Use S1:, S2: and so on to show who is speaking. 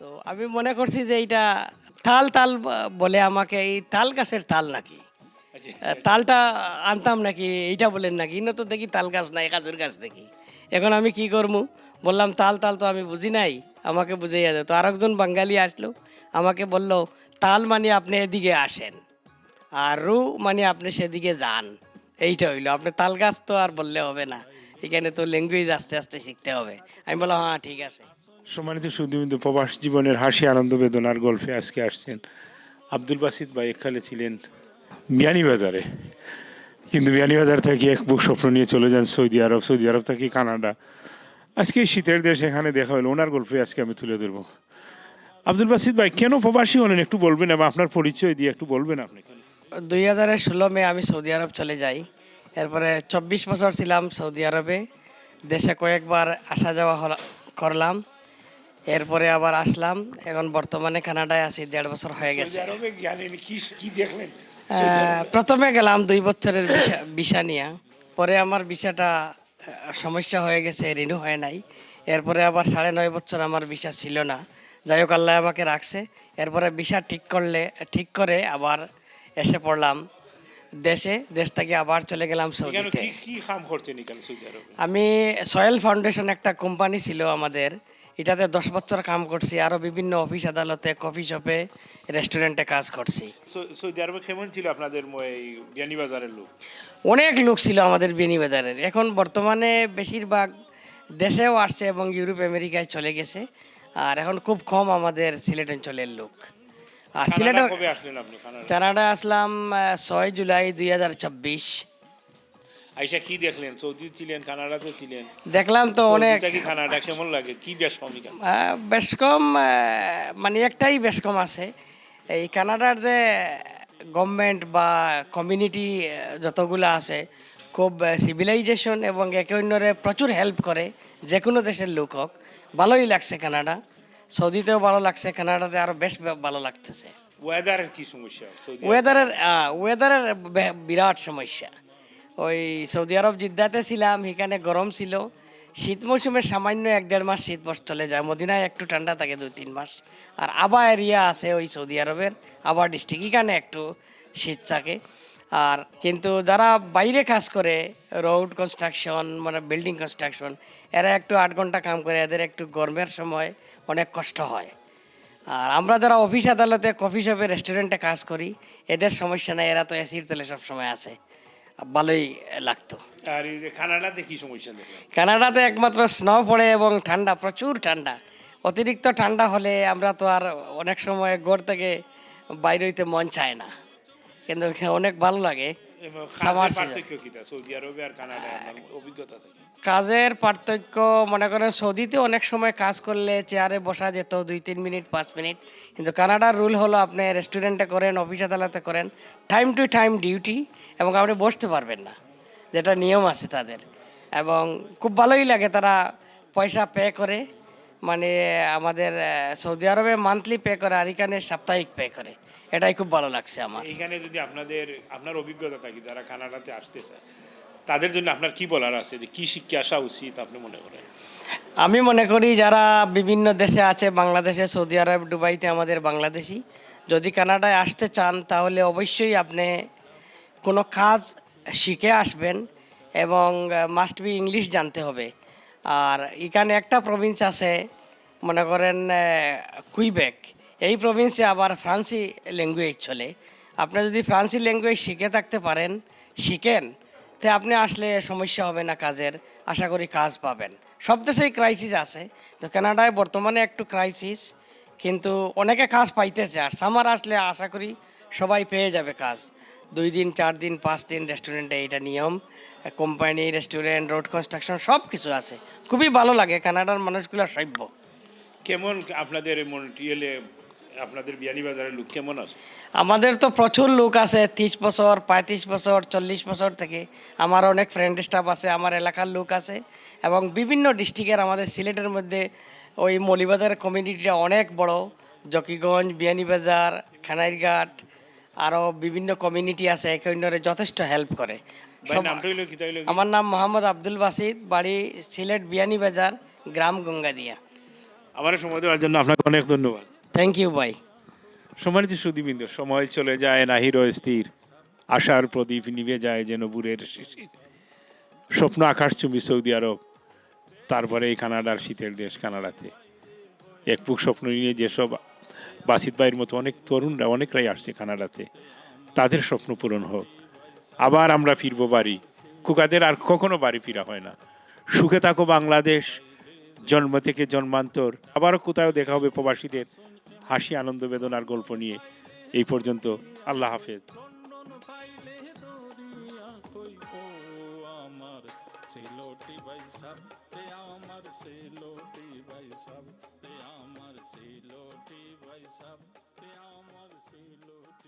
S1: তো আমি মনে করছি যে এইটা তাল তাল বলে আমাকে এই তাল গাছের তাল নাকি?
S2: আচ্ছা।
S1: তালটা আনতাম নাকি এইটা বলেন নাকি? ইনো তো দেখি তাল গাছ নাই কাজুর গাছ দেখি। এখন আমি কি করব বললাম তাল তাল তো আমি বুঝি নাই আমাকে বুঝাইয়া দেয় তো আরেকজন বাঙালি আসলো আমাকে বলল তাল মানে আপনি এদিকে আসেন আর রু মানে আপনি সেদিকে যান। এইটা হইল। আপনি তাল গাছ তো আর বললে হবে না। এখানে তো ল্যাঙ্গুয়েজ আস্তে আস্তে শিখতে হবে। আমি বললাম হ্যাঁ ঠিক আছে।
S2: সম্মানিত সুদীবিন্দু প্রবাস জীবনের হাসি, আনন্দ, বেদনার গল্পে আজকে আসছেন আব্দুল বাসিদ ভাই। এককালে ছিলেন বিয়ানীবাজারে কিন্তু বিয়ানীবাজার থেকে এক বুক স্বপ্ন নিয়ে চলে যান সৌদি আরব। সৌদি আরব থেকে কানাডা। আজকে শীতের দেশ, এখানে দেখা হলো। ওনার গল্পে আজকে আমি তুলে ধরবো। আব্দুল বাসিদ ভাই, কেন প্রবাসী হলেন? একটু বলবেন, এবং আপনার পরিচয় দিয়ে একটু বলবেন আপনি।
S1: দুই হাজারের ষোলো মে আমি সৌদি আরব চলে যাই। এরপরে চব্বিশ বছর ছিলাম সৌদি আরবে। দেশে কয়েকবার আসা যাওয়া করলাম। এরপরে আবার আসলাম। এখন বর্তমানে কানাডায় আছি দেড় বছর হয়ে গেছে। প্রথমে গেলাম দুই বছরের ভিসা নিয়ে। পরে আমার ভিসাটা সমস্যা হয়ে গেছে রিনিউ হয় নাই। এরপরে আবার সাড়ে নয় বছর আমার ভিসা ছিল না। যাই হোক আল্লাহ আমাকে রাখছে। এরপরে ভিসা ঠিক করলে ঠিক করে আবার এসে পড়লাম। দেশে দেশ থেকে আবার চলে গেলাম সৌদিতে।
S2: কি কি কাম করছেন এখানে সৌদি আরবে?
S1: আমি সয়েল ফাউন্ডেশন একটা কোম্পানি ছিল আমাদের। এটাতে দশ বছর কাম করছি আরও বিভিন্ন অফিস আদালতে কফি শপে রেস্টুরেন্টে কাজ করছি।
S2: সৌ- সৌদি আরবে কেমন ছিল আপনাদের বিয়ানীবাজারের লোক
S1: অনেক লোক ছিল আমাদের বেনিবাজারের এখন বর্তমানে বেশিরভাগ দেশেও আসছে এবং ইউরোপ আমেরিকায় চলে গেছে। আর এখন খুব কম আমাদের সিলেট অঞ্চলের লোক আর সিলেট
S2: কানাডা
S1: আসলাম ছয় জুলাই দুই হাজার চব্বিশ
S2: আইসা কি দেখলেন? সৌদি ছিলেন কানাডাতে ছিলেন।
S1: দেখলাম তো অনেক
S2: কানাডা কেমন লাগে? কি অমিকা
S1: আহ, বেশ কম মানে একটাই বেশ কম আছে। এই কানাডার যে গভর্নমেন্ট বা কমিউনিটি যতগুলো আছে খুব সিভিলাইজেশন এবং একে অন্যরে প্রচুর হেল্প করে যে কোনো দেশের লোক হোক। ভালোই লাগছে কানাডা। সৌদিতেও ভালো লাগছে কানাডাতে আরও বেশ ভালো লাগতেছে।
S2: ওয়েদারের কি সমস্যা?
S1: ওয়েদারের ওয়েদারের বিরাট সমস্যা। ওই সৌদি আরব জিদ্দাতে ছিলাম এখানে গরম ছিল। শীত মৌসুমে সামান্য এক দেড় মাস শীত বস চলে যায়। মদিনায় একটু ঠান্ডা থাকে দুই তিন মাস। আর আবা এরিয়া আছে ওই সৌদি আরবের আবার ডিস্ট্রিক্ট এখানে একটু শীত থাকে। আর কিন্তু যারা বাইরে কাজ করে রোড কনস্ট্রাকশন মানে বিল্ডিং কনস্ট্রাকশন এরা একটু আট ঘণ্টা কাম করে এদের একটু গরমের সময় অনেক কষ্ট হয়। আর আমরা যারা অফিস আদালতে কফি শপে রেস্টুরেন্টে কাজ করি এদের সমস্যা নাই এরা তো এসির তেলে সব সময় আছে। ভালোই লাগতো।
S2: আর কানাডাতে কি সমস্যা
S1: কানাডাতে একমাত্র স্নো পড়ে এবং ঠান্ডা প্রচুর ঠান্ডা। অতিরিক্ত ঠান্ডা হলে আমরা তো আর অনেক সময় ঘর থেকে বাইরে হইতে মন চায় না। কিন্তু অনেক ভালো লাগে।
S2: কাজের পার্থক্য
S1: মনে করেন সৌদিতে অনেক সময় কাজ করলে চেয়ারে বসা যেত দুই তিন মিনিট পাঁচ মিনিট। কিন্তু কানাডার রুল হলো আপনি রেস্টুরেন্টে করেন অফিস আদালতে করেন টাইম টু টাইম ডিউটি এবং আপনি বসতে পারবেন না যেটা নিয়ম আছে তাদের। এবং খুব ভালোই লাগে তারা পয়সা পে করে। মানে আমাদের সৌদি আরবে মান্থলি পে করে আর এখানে সাপ্তাহিক পে করে। এটাই খুব ভালো লাগছে আমার।
S2: এখানে যদি আপনাদের আপনার অভিজ্ঞতা থাকে যারা কানাডাতে আসতে চায় তাদের জন্য আপনার কি বলার আছে? যে কি শিক্ষা আসা উচিত আপনি মনে করেন?
S1: আমি মনে করি যারা বিভিন্ন দেশে আছে বাংলাদেশে সৌদি আরব দুবাইতে আমাদের বাংলাদেশি যদি কানাডায় আসতে চান তাহলে অবশ্যই আপনি কোনো কাজ শিখে আসবেন এবং মাস্ট বি ইংলিশ জানতে হবে। আর এখানে একটা প্রভিন্স আছে মনে করেন কুইবেক এই প্রভিন্সে আবার ফ্রান্সি ল্যাঙ্গুয়েজ চলে। আপনি যদি ফ্রান্সি ল্যাঙ্গুয়েজ শিখে থাকতে পারেন, শিখেন, তে আপনি আসলে সমস্যা হবে না কাজের। আশা করি কাজ পাবেন। সব দেশেই ক্রাইসিস আছে। তো কানাডায় বর্তমানে একটু ক্রাইসিস কিন্তু অনেকে কাজ পাইতেছে। আর সামার আসলে আশা করি সবাই পেয়ে যাবে কাজ। দুই দিন, চার দিন, পাঁচ দিন রেস্টুরেন্টে এইটা নিয়ম। কোম্পানি রেস্টুরেন্ট রোড কনস্ট্রাকশন সব কিছু আছে। খুবই ভালো লাগে। কানাডার মানুষগুলো সভ্য।
S2: কেমন আপনাদের মন্ট্রিয়েলে আপনাদের বিয়ানীবাজারের লোক কেমন আছে?
S1: আমাদের তো প্রচুর লোক আছে তিরিশ বছর পঁয়ত্রিশ বছর চল্লিশ বছর থেকে। আমার অনেক ফ্রেন্ড স্টাফ আছে আমার এলাকার লোক আছে। এবং বিভিন্ন ডিস্ট্রিক্টের আমাদের সিলেটের মধ্যে ওই মলিবাজার কমিউনিটিটা অনেক বড়। জকিগঞ্জ বিয়ানীবাজার খানাইরঘাট আরও বিভিন্ন কমিউনিটি আছে একে অন্যরে যথেষ্ট হেল্প করে। আমার নাম মোহাম্মদ আব্দুল বাসিদ বাড়ি সিলেট বিয়ানীবাজার গ্রাম গঙ্গাদিয়া।
S2: আমার সময় দেওয়ার জন্য আপনাকে অনেক ধন্যবাদ।
S1: থ্যাংক ইউ ভাই
S2: সম্মানিত সুদীবৃন্দ সময় চলে যায় নাহির স্থির। আশার প্রদীপ নিভে যায় যেন বুড়ের শিশির। স্বপ্ন আকাশচুম্বী সৌদি আরব তারপরে এই কানাডার শীতের দেশ কানাডাতে। এক বুক স্বপ্ন নিয়ে যেসব বাসিত ভাইয়ের মতো অনেক তরুণরা অনেকরাই আসছে কানাডাতে তাদের স্বপ্ন পূরণ হোক। আবার আমরা ফিরবো বাড়ি। কুকাদের আর কখনো বাড়ি ফিরা হয় না। সুখে থাকো বাংলাদেশ। জন্ম থেকে জন্মান্তর। আবারও কোথাও দেখা হবে প্রবাসীদের হাসি, আনন্দ, বেদনার গল্প নিয়ে। এই পর্যন্ত আল্লাহ হাফেজ।
S3: আমার